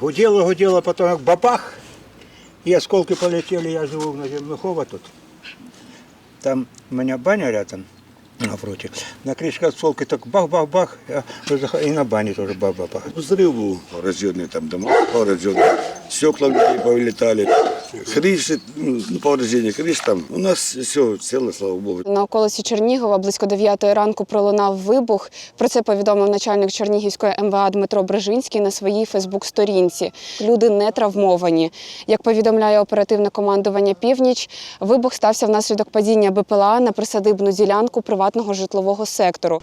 Гудело, гудело, потом как бабах, и осколки полетели. Я живу в Наземнухово тут. Там у меня баня рядом, напротив. На крышке осколки так бах-бах-бах, я зах- и на бане тоже бах-бах-бах. Взрыв был разъемный там дома, разъемный. Стекла в людей повылетали. Крыши, ну, повреждение крыш там. У нас все цело, слава богу. На околиці Чернігова близько 9 ранку пролунав вибух. Про це повідомив начальник Чернігівської МВА Дмитро Брижинський на своїй Фейсбук-сторінці. Люди не травмовані. Як повідомляє оперативне командування Північ, вибух стався внаслідок падіння БПЛА на присадибну ділянку приватного житлового сектору.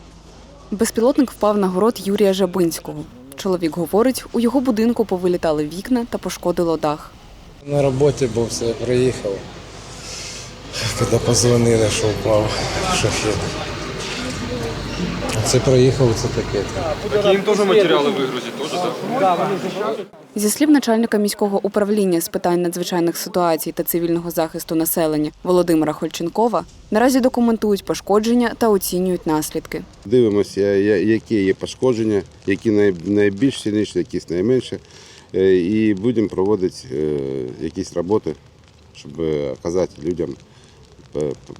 Безпілотник впав на город Юрія Жабинського. Чоловік говорить, у його будинку повилітали вікна та пошкодило дах. На роботі був, все, приїхав. Коли позвонили, що впав шахет. Це приїхав, це таке. Так їм теж матеріали вигрузять, теж так? Зі слів начальника міського управління з питань надзвичайних ситуацій та цивільного захисту населення Володимира Хольченкова, наразі документують пошкодження та оцінюють наслідки. Дивимося, я- які є пошкодження, які найбільш сильніші, якісь найменше. Е, І будемо проводити е, якісь роботи, щоб оказати людям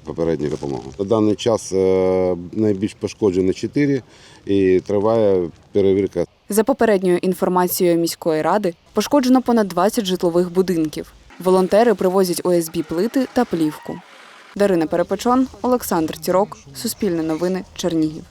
попередню допомогу. На даний час е, найбільш пошкоджено 4 і триває перевірка За попередньою інформацією міської ради, пошкоджено понад 20 житлових будинків. Волонтери привозять ОСБ плити та плівку. Дарина Перепечон, Олександр Тірок, Суспільне новини, Чернігів.